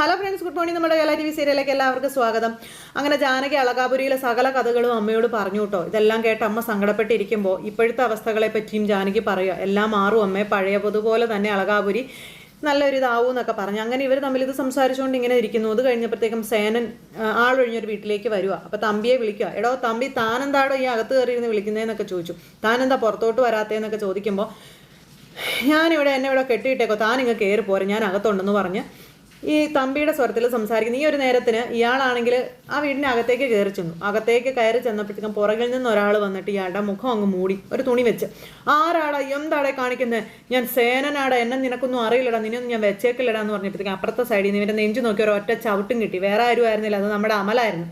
Hello friends good morning നമ്മുടെ Kerala T V സീരിയലിലേക്ക് എല്ലാവർക്കും സ്വാഗതം. അങ്ങനെ ജാനകി അളകാപുരിയിലെ സകല കഥകളും അമ്മയോട് പറഞ്ഞു കേട്ടോ. ഇതെല്ലാം കേട്ട് അമ്മ സങ്കടപ്പെട്ടിരിക്കുമ്പോൾ ഇപ്പോഴത്തെ അവസ്ഥകളെ പറ്റിയും ജാനകി പറയുക. എല്ലാം മാറും അമ്മയെ പഴയ പൊതുപോലെ തന്നെ അളകാപുരി നല്ലൊരിതാവും എന്നൊക്കെ പറഞ്ഞു. അങ്ങനെ ഇവർ തമ്മിൽ ഇത് സംസാരിച്ചുകൊണ്ട് ഇങ്ങനെ ഇരിക്കുന്നു. അത് കഴിഞ്ഞപ്പോഴത്തേക്കും സേനൻ ആളൊഴിഞ്ഞൊരു വീട്ടിലേക്ക് വരിക അപ്പോൾ തമ്പിയെ വിളിക്കുക. എടോ തമ്പി താനെന്താടോ ഈ അകത്ത് കയറിയിരുന്ന് വിളിക്കുന്നതെന്നൊക്കെ ചോദിച്ചു. താനെന്താ പുറത്തോട്ട് വരാത്തതെന്നൊക്കെ ചോദിക്കുമ്പോൾ ഞാനിവിടെ എന്നെ ഇവിടെ കെട്ടിയിട്ടേക്കോ. താൻ ഇങ്ങ് കയറി പോരെ ഞാൻ അകത്തുണ്ടെന്ന് പറഞ്ഞ് ഈ തമ്പിയുടെ സ്വരത്തിൽ സംസാരിക്കുന്ന. ഈ ഒരു നേരത്തിന് ഇയാളാണെങ്കിൽ ആ വീടിന്റെ അകത്തേക്ക് കയറി ചെന്നു. അകത്തേക്ക് കയറി ചെന്നപ്പോഴത്തേക്കും പുറകിൽ നിന്ന് ഒരാൾ വന്നിട്ട് ഇയാളുടെ മുഖം അങ്ങ് മൂടി ഒരു തുണി വെച്ച്. ആരാടാ? എന്താടെ കാണിക്കുന്നത് ഞാൻ സേനനാടാ. എന്നെ നിനക്കൊന്നും അറിയില്ലടാ. നിന്നൊന്നും ഞാൻ വെച്ചേക്കില്ലടാ എന്ന് പറഞ്ഞപ്പോഴത്തേക്കും അപ്പുറത്തെ സൈഡിൽ നിന്ന് ഇവരെ നെഞ്ചു നോക്കി ഒരു ഒറ്റ ചവിട്ടും കിട്ടി. വേറെ ആരും ആയിരുന്നില്ല. അത് നമ്മുടെ അമലായിരുന്നു.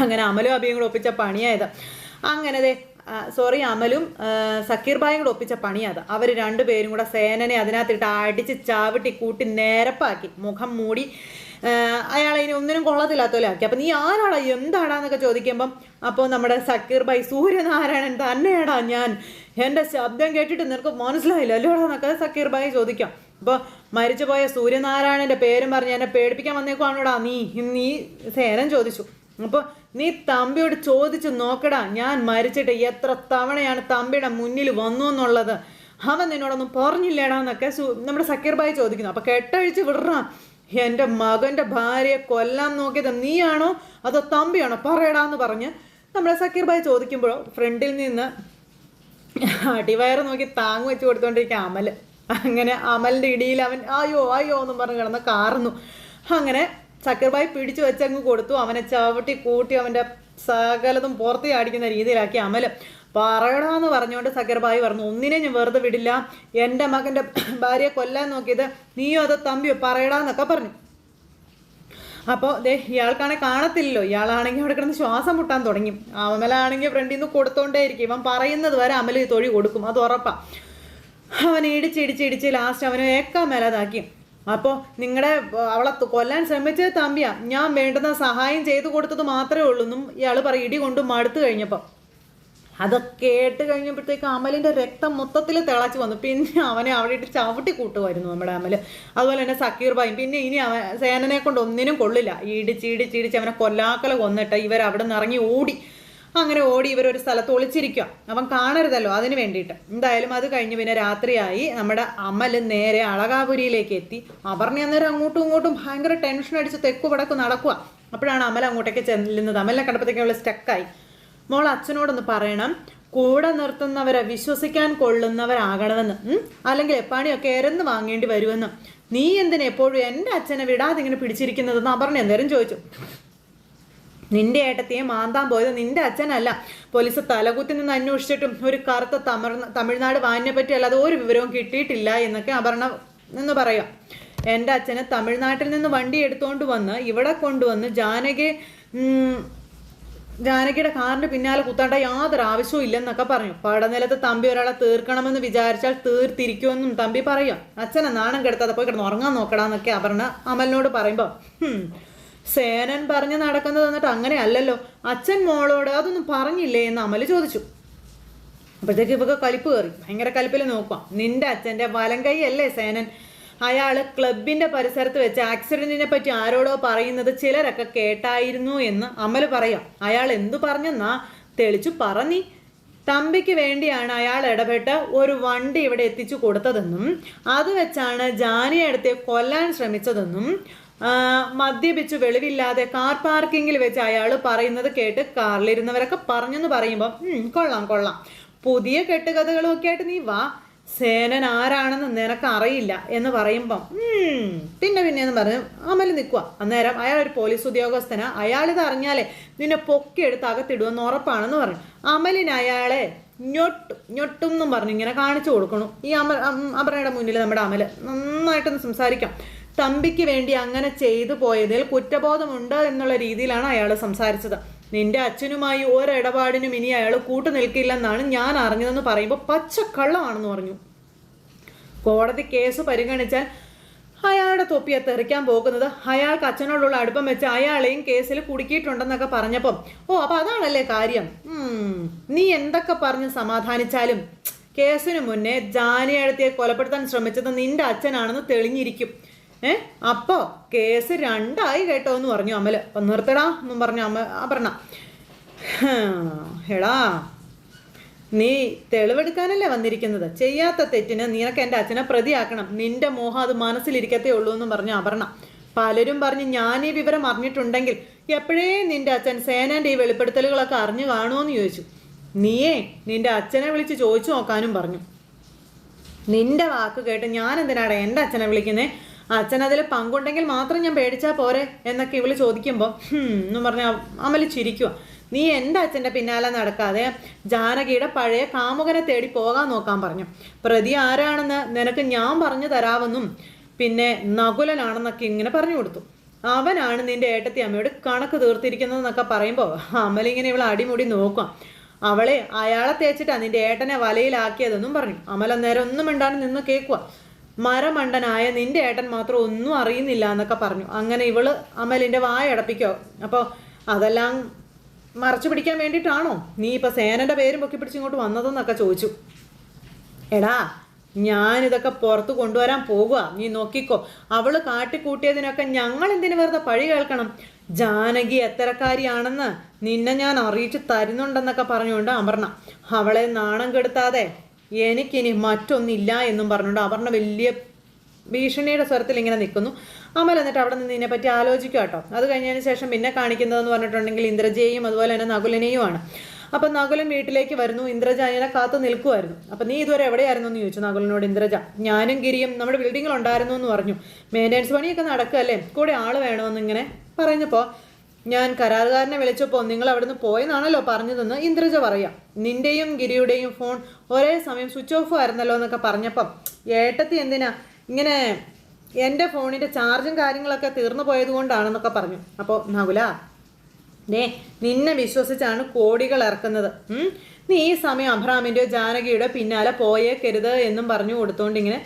അങ്ങനെ അമലും അഭിയും കൂടെ ഒപ്പിച്ച പണിയായത് അങ്ങനെ സോറി അമലും സക്കീർ ഭായും കൂടെ ഒപ്പിച്ച പണിയത് അവർ രണ്ടുപേരും കൂടെ സേനനെ അതിനകത്തിട്ട് അടിച്ച് ചാവിട്ടി കൂട്ടി നേരപ്പാക്കി. മുഖം മൂടി അയാളെ ഇനി ഒന്നിനും കൊള്ളത്തില്ലാത്തോലെ ആക്കി. അപ്പം നീ ആരാടാ? എന്താടാന്നൊക്കെ ചോദിക്കുമ്പം അപ്പോൾ നമ്മുടെ സക്കീർ ഭായ് സൂര്യനാരായണൻ തന്നെയാടാ ഞാൻ. എന്റെ ശബ്ദം കേട്ടിട്ട് നിനക്ക് മനസ്സിലായില്ല. അല്ലോടാ എന്നൊക്കെ സക്കീർ ഭായ് ചോദിക്കാം. അപ്പോൾ മരിച്ചുപോയ സൂര്യനാരായണന്റെ പേരും പറഞ്ഞ് എന്നെ പേടിപ്പിക്കാൻ വന്നേക്കുവാണോടാ നീ? നീ സേനൻ ചോദിച്ചു. അപ്പോൾ നീ തമ്പിയോട് ചോദിച്ചു നോക്കടാ ഞാൻ മരിച്ചിട്ട് എത്ര തവണയാണ് തമ്പിയുടെ മുന്നിൽ വന്നു എന്നുള്ളത്? അവൻ നിന്നോടൊന്നും പറഞ്ഞില്ലേടാ എന്നൊക്കെ നമ്മുടെ സക്കീർ ബായി ചോദിക്കുന്നു. അപ്പോൾ കെട്ടഴിച്ച് വിടറാ എന്റെ മകന്റെ ഭാര്യയെ കൊല്ലാൻ നോക്കിയത് നീയാണോ? അതോ തമ്പിയാണോ? പറയടാന്ന് പറഞ്ഞ് നമ്മുടെ സക്കീർ ബായി ചോദിക്കുമ്പോഴോ ഫ്രണ്ടിൽ നിന്ന് അടിവയറ് നോക്കി താങ് വെച്ച് കൊടുത്തോണ്ടിരിക്കുക അമൽ അങ്ങനെ അമലിന്റെ ഇടിയിൽ അവൻ അയ്യോ അയ്യോ എന്നും പറഞ്ഞ് കിടന്ന് കാറുന്നു. അങ്ങനെ സക്കർബായി പിടിച്ചു വെച്ചങ്ങ് കൊടുത്തു. അവനെ ചവിട്ടി കൂട്ടി അവന്റെ സകലതും പുറത്ത് ആടിക്കുന്ന രീതിയിലാക്കി അമൽ പറയണമെന്ന് പറഞ്ഞുകൊണ്ട് സക്കർബായി പറഞ്ഞു ഒന്നിനെ ഞാൻ വെറുതെ വിടില്ല. എന്റെ മകന്റെ ഭാര്യയെ കൊല്ലാൻ നോക്കിയത് നീയോ അതോ തമ്പിയോ? പറയടാന്നൊക്കെ പറഞ്ഞു. അപ്പോൾ ദേ ഇയാൾക്കാണെങ്കിൽ കാണത്തില്ലല്ലോ. ഇയാളാണെങ്കിൽ അവിടെ കിടന്ന് ശ്വാസം മുട്ടാൻ തുടങ്ങി. അമലാണെങ്കിൽ ഫ്രണ്ടിൽ നിന്ന് കൊടുത്തോണ്ടേയിരിക്കും. ഇവൻ പറയുന്നത് വരെ അമൽ ഈ തൊഴി കൊടുക്കും. അത് ഉറപ്പാണ് അവൻ ഇടിച്ചിടിച്ചിടിച്ച് ലാസ്റ്റ് അവനെ ഏക്കാൻ മേലാതാക്കി അപ്പോൾ നിങ്ങളുടെ അവളെ കൊല്ലാൻ ശ്രമിച്ചത് തമ്പിയാ. ഞാൻ വേണ്ടുന്ന സഹായം ചെയ്തു കൊടുത്തത് മാത്രമേ ഉള്ളൂ എന്നും ഇയാൾ പറയും. ഇടി കൊണ്ട് മടുത്തു കഴിഞ്ഞപ്പോൾ അതൊക്കെ കേട്ട് കഴിഞ്ഞപ്പോഴത്തേക്ക് അമലിന്റെ രക്തം മൊത്തത്തിൽ തിളച്ച് വന്നു. പിന്നെ അവനെ അവിടെ ഇട്ട് ചവിട്ടി കൂട്ടുമായിരുന്നു നമ്മുടെ അമൽ അതുപോലെ തന്നെ സക്കീർ ഭായി. പിന്നെ ഇനി അവൻ സേനനെ കൊണ്ട് ഒന്നിനും കൊള്ളില്ല. ഇടിച്ച് ഇടിച്ച് ഇടിച്ച് അവനെ കൊല്ലാക്കല കൊന്നിട്ട് ഇവർ അവിടെ നിന്ന് ഇറങ്ങി ഓടി അങ്ങനെ ഓടി ഇവർ ഒരു സ്ഥലത്ത് ഒളിച്ചിരിക്കുക അവൻ കാണരുതല്ലോ അതിന് വേണ്ടിയിട്ട്. എന്തായാലും അത് കഴിഞ്ഞ് പിന്നെ രാത്രിയായി. നമ്മുടെ അമൽ നേരെ അളകാപുരിയിലേക്ക് എത്തി. അപർണ അന്നേരം അങ്ങോട്ടും ഇങ്ങോട്ടും ഭയങ്കര ടെൻഷൻ അടിച്ച് തെക്കു വടക്ക് നടക്കുക അപ്പോഴാണ് അമൽ അങ്ങോട്ടേക്ക് ചെല്ലുന്നത്. അമലിനെ കണ്ടപ്പോഴത്തേക്കും അവൾ സ്റ്റക്കായി മോൾ അച്ഛനോടൊന്ന് പറയണം. കൂടെ നിർത്തുന്നവരെ വിശ്വസിക്കാൻ കൊള്ളുന്നവരാകണമെന്ന്? അല്ലെങ്കിൽ എപ്പാണിയൊക്കെ എരന്ന് വാങ്ങേണ്ടി വരുമെന്ന്. നീ എന്തിനെപ്പോഴും എന്റെ അച്ഛനെ വിടാതെ ഇങ്ങനെ പിടിച്ചിരിക്കുന്നതെന്ന് അപർണ എന്തേരം ചോദിച്ചു. നിന്റെ ഏട്ടത്തിയെ മാന്താൻ പോയത് നിന്റെ അച്ഛനല്ല. പോലീസ് തലകുത്തി നിന്ന് അന്വേഷിച്ചിട്ടും ഒരു കറുത്ത തമിഴ് തമിഴ്നാട് വാനിനെ പറ്റി അല്ലാതെ ഒരു വിവരവും കിട്ടിയിട്ടില്ല എന്നൊക്കെ അപർണ എന്ന് പറയാം. എന്റെ അച്ഛന് തമിഴ്നാട്ടിൽ നിന്ന് വണ്ടി എടുത്തുകൊണ്ട് വന്ന് ഇവിടെ കൊണ്ടുവന്ന് ജാനകി ജാനകിയുടെ കാറിന്റെ പിന്നാലെ കുത്താണ്ട യാതൊരു ആവശ്യവും ഇല്ലെന്നൊക്കെ പറഞ്ഞു. പടനിലത്ത് തമ്പി ഒരാളെ തീർക്കണമെന്ന് വിചാരിച്ചാൽ തീർത്തിരിക്കുമെന്നും തമ്പി പറയാം. അച്ഛനെ നാണം കെടുത്താതെ പോയി കിടന്ന് ഉറങ്ങാൻ നോക്കടാന്നൊക്കെ അപർണ അമലിനോട് പറയുമ്പോൾ "ഹും, സേനൻ പറഞ്ഞ് നടക്കുന്നത് എന്നിട്ട് അങ്ങനെ അല്ലല്ലോ. അച്ഛൻ മോളോട് അതൊന്നും പറഞ്ഞില്ലേ എന്ന് അമൽ ചോദിച്ചു. അപ്പോഴത്തേക്ക് ഇവക്ക് കലിപ്പ് കയറി. ഭയങ്കര കലിപ്പിൽ നോക്കാം നിന്റെ അച്ഛന്റെ വലം കൈ അല്ലേ സേനൻ? അയാൾ ക്ലബിന്റെ പരിസരത്ത് വെച്ച് ആക്സിഡന്റിനെ പറ്റി ആരോടോ പറയുന്നത് ചിലരൊക്കെ കേട്ടായിരുന്നു എന്ന് അമൽ പറയാം. അയാൾ എന്തു പറഞ്ഞെന്നാ? തെളിച്ചു പറഞ്ഞി തമ്പിക്ക് വേണ്ടിയാണ് അയാൾ ഇടപെട്ട് ഒരു വണ്ടി ഇവിടെ എത്തിച്ചു കൊടുത്തതെന്നും അത് വെച്ചാണ് ജാനിയടുത്തെ കൊല്ലാൻ ശ്രമിച്ചതെന്നും മദ്യപിച്ചു വെളിവില്ലാതെ കാർ പാർക്കിങ്ങിൽ വെച്ച് അയാൾ പറയുന്നത് കേട്ട് കാറിലിരുന്നവരൊക്കെ പറഞ്ഞെന്ന് പറയുമ്പോൾ "ഉം, കൊള്ളാം കൊള്ളാം. പുതിയ കെട്ടുകഥകളും ഒക്കെ ആയിട്ട് നീ വാ. സേനൻ ആരാണെന്ന് നിനക്ക് അറിയില്ല എന്ന് പറയുമ്പം പിന്നെ പിന്നെ എന്ന് പറഞ്ഞ് അമൽ നിൽക്കുക അന്നേരം അയാൾ ഒരു പോലീസ് ഉദ്യോഗസ്ഥനാ. അയാളിത് അറിഞ്ഞാലേ നിന്നെ പൊക്കിയെടുത്ത് അകത്തിടുമെന്ന് ഉറപ്പാണെന്ന് പറഞ്ഞു. അമലിന് അയാളെ ഞൊട്ടും ഞൊട്ടും എന്നും പറഞ്ഞു ഇങ്ങനെ കാണിച്ചു കൊടുക്കണു. ഈ അമൽ അമറയുടെ മുന്നിൽ നമ്മുടെ അമൽ. നന്നായിട്ടൊന്ന് സംസാരിക്കാം. തമ്പിക്ക് വേണ്ടി അങ്ങനെ ചെയ്തു പോയതിൽ കുറ്റബോധമുണ്ട് എന്നുള്ള രീതിയിലാണ് അയാൾ സംസാരിച്ചത്. നിന്റെ അച്ഛനുമായി ഒരിടപാടിനും ഇനി അയാൾ കൂട്ടു നിൽക്കില്ലെന്നാണ് ഞാൻ അറിഞ്ഞതെന്ന് പറയുമ്പോൾ പച്ചക്കള്ളമാണെന്ന് പറഞ്ഞു. കോടതി കേസ് പരിഗണിച്ചാൽ അയാളുടെ തൊപ്പിയെ തെറിക്കാൻ പോകുന്നത് അയാൾക്ക് അച്ഛനോടുള്ള അടുപ്പം വെച്ച് അയാളെയും കേസിൽ കുടുക്കിയിട്ടുണ്ടെന്നൊക്കെ പറഞ്ഞപ്പം ഓ അപ്പൊ അതാണല്ലേ കാര്യം? നീ എന്തൊക്കെ പറഞ്ഞ് സമാധാനിച്ചാലും കേസിനു മുന്നേ ജാനിയെഴുത്തിയെ കൊലപ്പെടുത്താൻ ശ്രമിച്ചത് നിന്റെ അച്ഛനാണെന്ന് തെളിഞ്ഞിരിക്കും. ഏ? അപ്പോൾ കേസ് രണ്ടായി കേട്ടോ എന്ന് പറഞ്ഞു അമ്മൽ അപ്പം നിർത്തടാ എന്നും പറഞ്ഞു അമ്മ അപർണ എടാ നീ തെളിവെടുക്കാനല്ലേ വന്നിരിക്കുന്നത്? ചെയ്യാത്ത തെറ്റിന് നിനക്ക് എന്റെ അച്ഛനെ പ്രതിയാക്കണം. നിന്റെ മോഹം അത് മനസ്സിലിരിക്കത്തേ ഉള്ളൂ എന്ന് പറഞ്ഞു അപർണ. പലരും പറഞ്ഞ് ഞാൻ ഈ വിവരം അറിഞ്ഞിട്ടുണ്ടെങ്കിൽ എപ്പോഴേ നിന്റെ അച്ഛൻ സേനാന്റെ ഈ വെളിപ്പെടുത്തലുകളൊക്കെ അറിഞ്ഞു കാണുമെന്ന് ചോദിച്ചു. നീയേ നിന്റെ അച്ഛനെ വിളിച്ച് ചോദിച്ചു നോക്കാനും പറഞ്ഞു. നിന്റെ വാക്ക് കേട്ട് ഞാൻ എന്തിനാടാ എന്റെ അച്ഛനെ വിളിക്കുന്നേ? അച്ഛൻ അതിൽ പങ്കുണ്ടെങ്കിൽ മാത്രം ഞാൻ പേടിച്ചാൽ പോരെ എന്നൊക്കെ ഇവൾ ചോദിക്കുമ്പോൾ എന്ന് പറഞ്ഞാൽ അമൽ ചിരിക്കുക നീ എന്റെ അച്ഛന്റെ പിന്നാലെ നടക്കാതെ ജാനകിയുടെ പഴയ കാമുകനെ തേടി പോകാൻ നോക്കാൻ പറഞ്ഞു. പ്രതി ആരാണെന്ന് നിനക്ക് ഞാൻ പറഞ്ഞു തരാമെന്നും പിന്നെ നകുലനാണെന്നൊക്കെ ഇങ്ങനെ പറഞ്ഞു കൊടുത്തു. അവനാണ് നിന്റെ ഏട്ടത്തി അമ്മയോട് കണക്ക് തീർത്തിരിക്കുന്നതെന്നൊക്കെ പറയുമ്പോൾ അമലിങ്ങനെ ഇവളെ അടിമുടി നോക്കാം അവളെ അയാളെ തേച്ചിട്ടാണ് നിന്റെ ഏട്ടനെ വലയിലാക്കിയതെന്നും പറഞ്ഞു. അമൽ അന്നേരം ഒന്നും മിണ്ടാണ്ട് നിന്ന് കേൾക്കുക മരമണ്ടനായ നിന്റെ ഏട്ടൻ മാത്രം ഒന്നും അറിയുന്നില്ല എന്നൊക്കെ പറഞ്ഞു. അങ്ങനെ ഇവൾ അമലിന്റെ വായ അടപ്പിക്കോ. അപ്പോൾ അതെല്ലാം മറച്ചു പിടിക്കാൻ വേണ്ടിയിട്ടാണോ? നീ ഇപ്പൊ സേനന്റെ പേരും പൊക്കി പിടിച്ചിങ്ങോട്ട് വന്നതെന്നൊക്കെ ചോദിച്ചു. എടാ ഞാനിതൊക്കെ പുറത്ത് കൊണ്ടുവരാൻ പോകുക നീ നോക്കിക്കോ അവൾ കാട്ടിക്കൂട്ടിയതിനൊക്കെ ഞങ്ങൾ എന്തിനു വെറുതെ പഴി കേൾക്കണം? ജാനകി എത്തരക്കാരിയാണെന്ന് നിന്നെ ഞാൻ അറിയിച്ചു തരുന്നുണ്ടെന്നൊക്കെ പറഞ്ഞുകൊണ്ട് അമർണ അവളെ നാണം കെടുത്താതെ എനിക്കിനി മറ്റൊന്നില്ല എന്നും പറഞ്ഞുകൊണ്ട് അപർണ വലിയ ഭീഷണിയുടെ സ്വരത്തിൽ ഇങ്ങനെ നിൽക്കുന്നു. അമൽ എന്നിട്ട് അവിടെ നിന്ന് ഇതിനെപ്പറ്റി ആലോചിക്കുക കേട്ടോ. അത് കഴിഞ്ഞതിന് ശേഷം പിന്നെ കാണിക്കുന്നതെന്ന് പറഞ്ഞിട്ടുണ്ടെങ്കിൽ ഇന്ദ്രജയെയും അതുപോലെ തന്നെ നകുലനെയുമാണ്. അപ്പം നകുലൻ വീട്ടിലേക്ക് വരുന്നു. ഇന്ദ്രജ ഇങ്ങനെ കാത്തു നിൽക്കുമായിരുന്നു അപ്പം നീ ഇതുവരെ എവിടെയായിരുന്നു എന്ന് ചോദിച്ചു നകുലനോട് ഇന്ദ്രജ. ഞാനും ഗിരിയും നമ്മുടെ ബിൽഡിങ്ങിൽ ഉണ്ടായിരുന്നു എന്ന് പറഞ്ഞു. മെയിന്റെനൻസ് പണിയൊക്കെ നടക്കുക അല്ലേ കൂടെ ആൾ വേണമെന്ന് ഇങ്ങനെ പറഞ്ഞപ്പോൾ ഞാൻ കരാറുകാരനെ വിളിച്ചപ്പോൾ നിങ്ങൾ അവിടുന്ന് പോയെന്നാണല്ലോ പറഞ്ഞതെന്ന് ഇന്ദ്രജ പറയാം. നിന്റെയും ഗിരിയുടെയും ഫോൺ ഒരേ സമയം സ്വിച്ച് ഓഫ് ആയിരുന്നല്ലോ എന്നൊക്കെ പറഞ്ഞപ്പം ഏട്ടത്തി എന്തിനാ ഇങ്ങനെ എന്റെ ഫോണിന്റെ ചാർജും കാര്യങ്ങളൊക്കെ തീർന്നു പോയത് കൊണ്ടാണെന്നൊക്കെ പറഞ്ഞു. അപ്പോൾ നകുല ദേ നിന്നെ വിശ്വസിച്ചാണ് കോടികൾ ഇറക്കുന്നത്. നീ ഈ സമയം അബ്രാമിന്റെയോ ജാനകിയുടെ പിന്നാലെ പോയേക്കരുത് എന്നും പറഞ്ഞു കൊടുത്തോണ്ട് ഇങ്ങനെ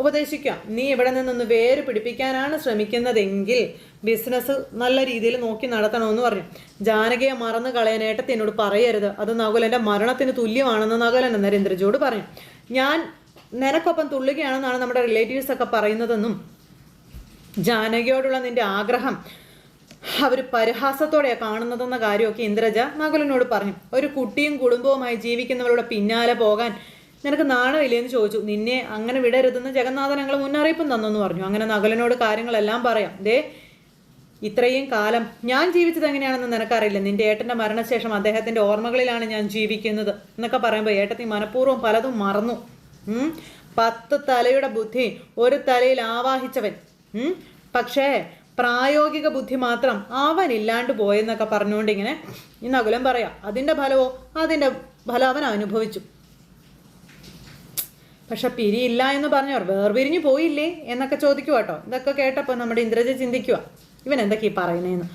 ഉപദേശിക്കാം. നീ ഇവിടെ നിന്നൊന്ന് വേര് പിടിപ്പിക്കാനാണ് ശ്രമിക്കുന്നതെങ്കിൽ ബിസിനസ് നല്ല രീതിയിൽ നോക്കി നടത്തണമെന്ന് പറഞ്ഞു. ജാനകിയെ മറന്നു കളയാനായിട്ട് എന്നോട് പറയരുത്. അത് നകുലന്റെ മരണത്തിന് തുല്യമാണെന്ന് നകുലൻ നരേന്ദ്രജിയോട് പറഞ്ഞു. ഞാൻ നിനക്കൊപ്പം തുള്ളുകയാണെന്നാണ് നമ്മുടെ റിലേറ്റീവ്സ് ഒക്കെ പറയുന്നതെന്നും ജാനകിയോടുള്ള നിന്റെ ആഗ്രഹം അവർ പരിഹാസത്തോടെയാണ് കാണുന്നതെന്ന കാര്യമൊക്കെ ഇന്ദ്രജ നകുലനോട് പറഞ്ഞു. ഒരു കുട്ടിയും കുടുംബവുമായി ജീവിക്കുന്നവരുടെ പിന്നാലെ പോകാൻ നിനക്ക് നാണമില്ലേന്ന് ചോദിച്ചു. നിന്നെ അങ്ങനെ വിടരുതെന്ന് ജഗന്നാഥൻ ഞങ്ങൾ മുന്നറിയിപ്പും തന്നെന്ന് പറഞ്ഞു. അങ്ങനെ നകലിനോട് കാര്യങ്ങളെല്ലാം പറയാം. ദേ ഇത്രയും കാലം ഞാൻ ജീവിച്ചത് എങ്ങനെയാണെന്ന് നിനക്കറിയില്ല. നിന്റെ ഏട്ടന്റെ മരണശേഷം അദ്ദേഹത്തിന്റെ ഓർമ്മകളിലാണ് ഞാൻ ജീവിക്കുന്നത് എന്നൊക്കെ പറയുമ്പോൾ ഏട്ടത്തി മനഃപൂർവം പലതും മറന്നു. പത്ത് തലയുടെ ബുദ്ധി ഒരു തലയിൽ ആവാഹിച്ചവൻ. പക്ഷേ പ്രായോഗിക ബുദ്ധി മാത്രം അവൻ ഇല്ലാണ്ട് പോയെന്നൊക്കെ പറഞ്ഞുകൊണ്ട് ഇങ്ങനെ ഈ നകുലം പറയാം. അതിന്റെ ഫലമോ? അതിന്റെ ഫലം അവൻ അനുഭവിച്ചു. പക്ഷെ പിരിയില്ല എന്ന് പറഞ്ഞവർ വേർപിരിഞ്ഞു പോയില്ലേ എന്നൊക്കെ ചോദിക്കുക കേട്ടോ. ഇതൊക്കെ കേട്ടപ്പോൾ നമ്മുടെ ഇന്ദ്രജ ചിന്തിക്കുക ഇവൻ എന്തൊക്കെയാ പറയുന്നതെന്ന്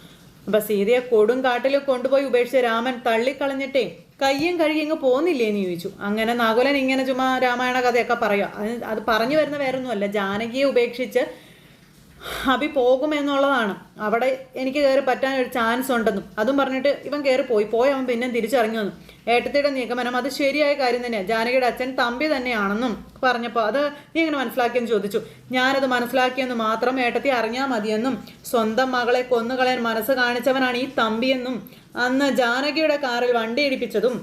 അപ്പൊ സീതയെ കൊടും കാട്ടിൽ കൊണ്ടുപോയി ഉപേക്ഷിച്ച രാമൻ തള്ളിക്കളഞ്ഞിട്ടേ കയ്യും കഴുകി ഇങ്ങ് പോന്നില്ലേ എന്ന് ചോദിച്ചു. അങ്ങനെ നാകുലൻ ഇങ്ങനെ ചുമ്മാ രാമായണ കഥയൊക്കെ പറയുക. അത് അത് പറഞ്ഞു വരുന്ന വേറൊന്നുമല്ല. ജാനകിയെ ഉപേക്ഷിച്ച് അഭി പോകുമെന്നുള്ളതാണ്. അവിടെ എനിക്ക് കയറി പറ്റാൻ ഒരു ചാൻസ് ഉണ്ടെന്നും. അതും പറഞ്ഞിട്ട് ഇവൻ കയറി പോയി. പോയി അവൻ പിന്നെ തിരിച്ചറിഞ്ഞു വന്നു. ഏട്ടത്തിയുടെ നിഗമനം അത് ശരിയായ കാര്യം തന്നെയാണ് ജാനകിയുടെ അച്ഛൻ തമ്പി തന്നെയാണെന്നും പറഞ്ഞപ്പോൾ അത് നീ ഇങ്ങനെ മനസ്സിലാക്കിയെന്ന് ചോദിച്ചു. ഞാനത് മനസ്സിലാക്കിയെന്ന് മാത്രം ഏട്ടത്തി അറിഞ്ഞാൽ മതിയെന്നും. സ്വന്തം മകളെ കൊന്നുകളയാൻ മനസ്സ് കാണിച്ചവനാണ് ഈ തമ്പിയെന്നും. അന്ന് ജാനകിയുടെ കാറിൽ വണ്ടി ഇടിപ്പിച്ചതും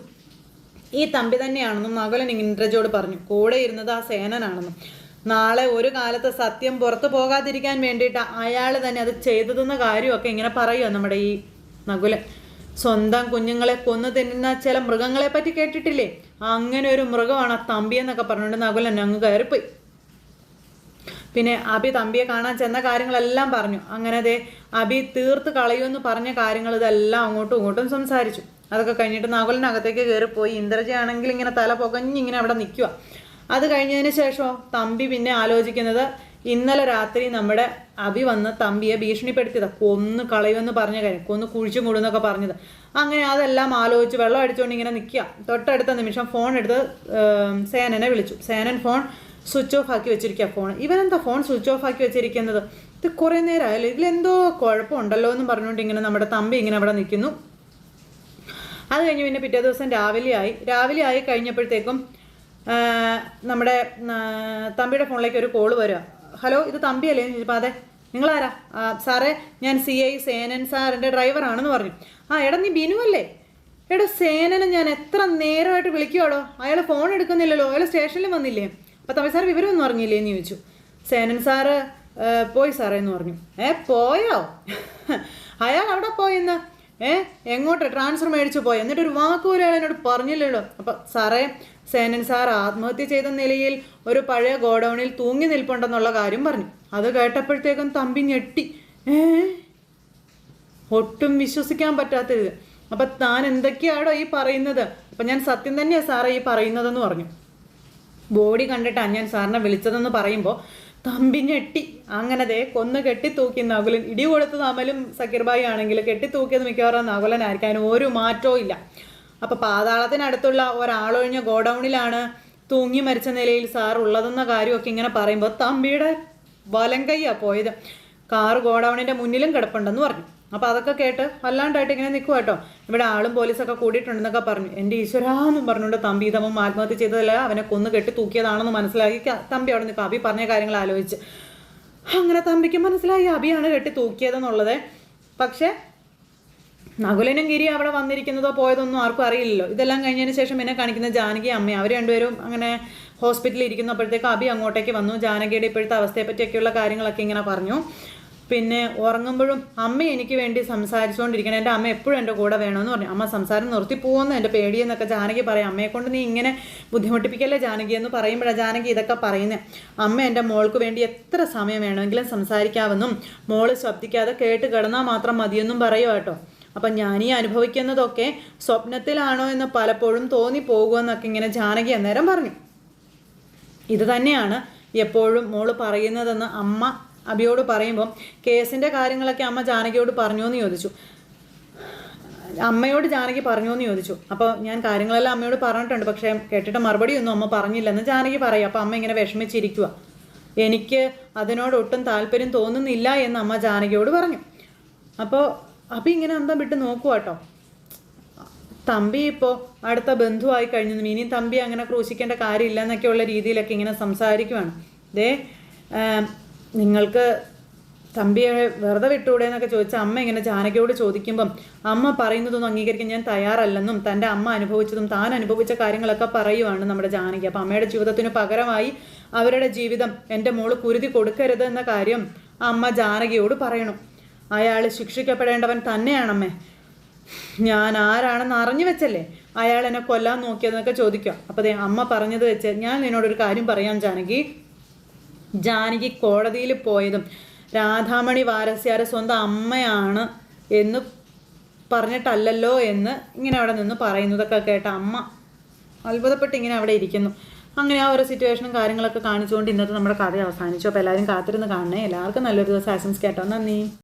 ഈ തമ്പി തന്നെയാണെന്നും മകളൻ ഇന്ദ്രജോട് പറഞ്ഞു. കൂടെ ഇരുന്നത് ആ സേനനാണെന്നും. നാളെ ഒരു കാലത്ത് സത്യം പുറത്തു പോകാതിരിക്കാൻ വേണ്ടിയിട്ട് അയാൾ തന്നെ അത് ചെയ്തതെന്ന കാര്യമൊക്കെ ഇങ്ങനെ പറയുക നമ്മുടെ ഈ നകുലൻ. സ്വന്തം കുഞ്ഞുങ്ങളെ കൊന്നു തിന്നുന്ന ചില മൃഗങ്ങളെ പറ്റി കേട്ടിട്ടില്ലേ? അങ്ങനെ ഒരു മൃഗമാണ് ആ തമ്പി എന്നൊക്കെ പറഞ്ഞുകൊണ്ട് നകുലൻ അങ്ങ് കയറിപ്പോയി. പിന്നെ അബി തമ്പിയെ കാണാൻ ചെന്ന കാര്യങ്ങളെല്ലാം പറഞ്ഞു. അങ്ങനെ അതെ അബി തീർത്ത് കളയുമെന്ന് പറഞ്ഞ കാര്യങ്ങൾ ഇതെല്ലാം അങ്ങോട്ടും ഇങ്ങോട്ടും സംസാരിച്ചു. അതൊക്കെ കഴിഞ്ഞിട്ട് നകുലിനകത്തേക്ക് കയറിപ്പോയി. ഇന്ദ്രജയാണെങ്കിൽ ഇങ്ങനെ തല പുകഞ്ഞിങ്ങനെ അവിടെ നിൽക്കുക അത് കഴിഞ്ഞതിന് ശേഷം തമ്പി പിന്നെ ആലോചിക്കുന്നത് ഇന്നലെ രാത്രി നമ്മുടെ അഭി വന്ന് തമ്പിയെ ഭീഷണിപ്പെടുത്തിയതാ. കൊന്ന് കളയുമെന്ന് പറഞ്ഞ കാര്യം. കൊന്ന് കുഴിച്ചും കൂടുന്നൊക്കെ പറഞ്ഞത്. അങ്ങനെ അതെല്ലാം ആലോചിച്ച് വെള്ളം അടിച്ചുകൊണ്ട് ഇങ്ങനെ നിൽക്കുക തൊട്ടടുത്ത നിമിഷം ഫോൺ എടുത്ത് സേനനെ വിളിച്ചു. സേനൻ ഫോൺ സ്വിച്ച് ഓഫ് ആക്കി വെച്ചിരിക്കുക ഫോൺ ഇവനെന്താ ഫോൺ സ്വിച്ച് ഓഫ് ആക്കി വെച്ചിരിക്കുന്നത്? ഇത് കുറേ നേരമായല്ലോ ഇതിലെന്തോ കുഴപ്പമുണ്ടല്ലോ എന്ന് പറഞ്ഞുകൊണ്ട് ഇങ്ങനെ നമ്മുടെ തമ്പി ഇങ്ങനെ അവിടെ നിൽക്കുന്നു അത് കഴിഞ്ഞ് പിന്നെ പിറ്റേ ദിവസം രാവിലെ ആയി. രാവിലെ ആയി കഴിഞ്ഞപ്പോഴത്തേക്കും നമ്മുടെ തമ്പിയുടെ ഫോണിലേക്ക് ഒരു കോൾ വരിക ഹലോ ഇത് തമ്പിയല്ലേ? എന്ന് ചോദിച്ചപ്പോൾ അതെ. നിങ്ങളാരാ? സാറേ ഞാൻ സി ഐ സേനൻ സാറിന്റെ ഡ്രൈവറാണെന്ന് പറഞ്ഞു. ആ എടാ നീ ബിനു അല്ലേ? എടാ സേനനെ ഞാൻ എത്ര നേരമായിട്ട് വിളിക്കുവാടോ? അയാൾ ഫോൺ എടുക്കുന്നില്ലല്ലോ. അയാൾ സ്റ്റേഷനിൽ വന്നില്ലേ. അപ്പോൾ തമ്പി സാർ വിവരമൊന്നും അറിഞ്ഞില്ലേ എന്ന് ചോദിച്ചു. സേനൻ സാറ് പോയി സാറേ എന്ന് പറഞ്ഞു. ഏ പോയോ? അയാൾ അവിടെ പോയെന്ന്? ഏ? എങ്ങോട്ട്? ട്രാൻസ്ഫർ മേടിച്ചു പോയി? എന്നിട്ട് ഒരു വാക്കുപോലും അയാൾ എന്നോട് പറഞ്ഞില്ലല്ലോ. അപ്പം സാറേ സേനൻ സാർ ആത്മഹത്യ ചെയ്ത നിലയിൽ ഒരു പഴയ ഗോഡൗണിൽ തൂങ്ങി നിൽപ്പുണ്ടെന്നുള്ള കാര്യം പറഞ്ഞു. അത് കേട്ടപ്പോഴത്തേക്കും തമ്പി ഞെട്ടി. ഏ? ഒട്ടും വിശ്വസിക്കാൻ പറ്റാത്തത് അപ്പൊ താൻ എന്തൊക്കെയാണോ ഈ പറയുന്നത്? അപ്പൊ ഞാൻ സത്യം തന്നെയാ സാറേ ഈ പറയുന്നതെന്ന് പറഞ്ഞു. ബോഡി കണ്ടിട്ടാണ് ഞാൻ സാറിനെ വിളിച്ചതെന്ന് പറയുമ്പോൾ തമ്പി ഞെട്ടി അങ്ങനെ ദേ കൊന്ന് കെട്ടിത്തൂക്കി നകുലൻ. ഇടി കൊടുത്തത് അമലും സക്കീർബായി ആണെങ്കിൽ കെട്ടിത്തൂക്കിയത് മിക്കവാറും നകുലനായിരിക്കും. അതിന് ഒരു മാറ്റവും ഇല്ല. അപ്പൊ പാതാളത്തിനടുത്തുള്ള ഒരാളൊഴിഞ്ഞ ഗോഡൗണിലാണ് തൂങ്ങി മരിച്ച നിലയിൽ സാർ ഉള്ളതെന്ന കാര്യമൊക്കെ ഇങ്ങനെ പറയുമ്പോൾ തമ്പിയുടെ വലം കയ്യാ പോയത്. കാറ് ഗോഡൗണിന്റെ മുന്നിലും കിടപ്പുണ്ടെന്ന് പറഞ്ഞു. അപ്പൊ അതൊക്കെ കേട്ട് വല്ലാണ്ടായിട്ട് ഇങ്ങനെ നിൽക്കുക കേട്ടോ. ഇവിടെ ആളും പോലീസൊക്കെ കൂടിയിട്ടുണ്ടെന്നൊക്കെ പറഞ്ഞു. എന്റെ ഈശ്വരാന്നും പറഞ്ഞുകൊണ്ട് തമ്പി ഇതമ്മ ആത്മഹത്യ ചെയ്തതല്ല അവനെ കൊന്നു കെട്ടി തൂക്കിയതാണെന്ന് മനസ്സിലാക്കി തമ്പി അവിടെ നിൽക്കും. അബി പറഞ്ഞ കാര്യങ്ങൾ ആലോചിച്ച്. അങ്ങനെ തമ്പിക്ക് മനസ്സിലായി അബിയാണ് കെട്ടി തൂക്കിയതെന്നുള്ളത്. പക്ഷേ നകുലനും ഗിരി അവിടെ വന്നിരിക്കുന്നതോ പോയതൊന്നും ആർക്കും അറിയില്ലല്ലോ. ഇതെല്ലാം കഴിഞ്ഞതിന് ശേഷം എന്നെ കാണിക്കുന്ന ജാനകി അമ്മ. അവർ രണ്ടുപേരും അങ്ങനെ ഹോസ്പിറ്റലിൽ ഇരിക്കുന്നപ്പോഴത്തേക്ക് അബി അങ്ങോട്ടേക്ക് വന്നു. ജാനകിയുടെ ഇപ്പോഴത്തെ അവസ്ഥയെ പറ്റിയൊക്കെയുള്ള കാര്യങ്ങളൊക്കെ ഇങ്ങനെ പറഞ്ഞു. പിന്നെ ഉറങ്ങുമ്പോഴും അമ്മ എനിക്ക് വേണ്ടി സംസാരിച്ചുകൊണ്ടിരിക്കണം എന്റെ അമ്മ എപ്പോഴും എന്റെ കൂടെ വേണമെന്ന് പറഞ്ഞു. അമ്മ സംസാരം നിർത്തി പോകുന്നു. എന്റെ പേടിയെന്നൊക്കെ ജാനകി പറയാം. അമ്മയെ കൊണ്ട് നീ ഇങ്ങനെ ബുദ്ധിമുട്ടിപ്പിക്കല്ലേ ജാനകി എന്ന് പറയുമ്പോഴാണ് ജാനകി ഇതൊക്കെ പറയുന്നത് അമ്മ എന്റെ മോൾക്ക് വേണ്ടി എത്ര സമയം വേണമെങ്കിലും സംസാരിക്കാമെന്നും മോൾ ശബ്ദിക്കാതെ കേട്ട് കിടന്നാൽ മാത്രം മതിയെന്നും പറയുക കേട്ടോ. അപ്പം ഞാനീ അനുഭവിക്കുന്നതൊക്കെ സ്വപ്നത്തിലാണോ എന്ന് പലപ്പോഴും തോന്നി തോന്നിപ്പോകുമെന്നൊക്കെ ഇങ്ങനെ ജാനകി അന്നേരം പറഞ്ഞു. ഇത് തന്നെയാണ് എപ്പോഴും മോൾ പറയുന്നതെന്ന് അമ്മ അബിയോട് പറയുമ്പോൾ കേസിന്റെ കാര്യങ്ങളൊക്കെ അമ്മ ജാനകിയോട് പറഞ്ഞു എന്ന് ചോദിച്ചു. അമ്മയോട് ജാനകി പറഞ്ഞു എന്ന് ചോദിച്ചു. അപ്പോൾ ഞാൻ കാര്യങ്ങളെല്ലാം അമ്മയോട് പറഞ്ഞിട്ടുണ്ട്. പക്ഷേ കേട്ടിട്ട് മറുപടിയൊന്നും അമ്മ പറഞ്ഞില്ലെന്ന് ജാനകി പറയും. അപ്പോൾ അമ്മ ഇങ്ങനെ വിഷമിച്ചിരിക്കുക എനിക്ക് അതിനോട് ഒട്ടും താല്പര്യം തോന്നുന്നില്ല എന്ന് അമ്മ ജാനകിയോട് പറഞ്ഞു. അപ്പോൾ അപ്പം ഇങ്ങനെ അന്തം വിട്ട് നോക്കുക കേട്ടോ തമ്പി ഇപ്പോൾ അടുത്ത ബന്ധുവായി കഴിഞ്ഞു. ഇനി തമ്പി അങ്ങനെ ക്രൂശിക്കേണ്ട കാര്യമില്ല എന്നൊക്കെയുള്ള രീതിയിലൊക്കെ ഇങ്ങനെ സംസാരിക്കുവാണ്. ദേ നിങ്ങൾക്ക് തമ്പിയെ വെറുതെ വിട്ടൂടെ എന്നൊക്കെ ചോദിച്ച അമ്മ ഇങ്ങനെ ജാനകിയോട് ചോദിക്കുമ്പം അമ്മ പറയുന്നതൊന്നും അംഗീകരിക്കാൻ ഞാൻ തയ്യാറല്ലെന്നും തന്റെ അമ്മ അനുഭവിച്ചതും താൻ അനുഭവിച്ച കാര്യങ്ങളൊക്കെ പറയുവാണ് നമ്മുടെ ജാനകി. അപ്പം അമ്മയുടെ ജീവിതത്തിന് പകരമായി അവരുടെ ജീവിതം എന്റെ മോൾ കുരുതി കൊടുക്കരുത് എന്ന കാര്യം അമ്മ ജാനകിയോട് പറയണം. അയാൾ ശിക്ഷിക്കപ്പെടേണ്ടവൻ തന്നെയാണമ്മേ. ഞാൻ ആരാണെന്ന് അറിഞ്ഞു വെച്ചല്ലേ അയാൾ എന്നെ കൊല്ലാൻ നോക്കിയതെന്നൊക്കെ ചോദിക്കുക. അപ്പോൾ അമ്മ പറഞ്ഞത് വെച്ച് ഞാൻ നിന്നോടൊരു കാര്യം പറയാം ജാനകി. ജാനകി കോടതിയിൽ പോയതും രാധാമണി വാരസ്യാരെ സ്വന്തം അമ്മയാണ് എന്ന് പറഞ്ഞിട്ടല്ലല്ലോ എന്ന് ഇങ്ങനെ അവിടെ നിന്ന് പറയുന്നതൊക്കെ കേട്ട അമ്മ അത്ഭുതപ്പെട്ട് ഇങ്ങനെ അവിടെ ഇരിക്കുന്നു. അങ്ങനെ ആ ഒരു സിറ്റുവേഷനും കാര്യങ്ങളൊക്കെ കാണിച്ചുകൊണ്ട് ഇന്നത്തെ നമ്മുടെ കഥ അവസാനിച്ചു. അപ്പോൾ എല്ലാവരും കാത്തിരുന്ന് കാണണേ. എല്ലാവർക്കും നല്ലൊരു ദിവസം. ആശംസിക്കാട്ടോ നന്ദി.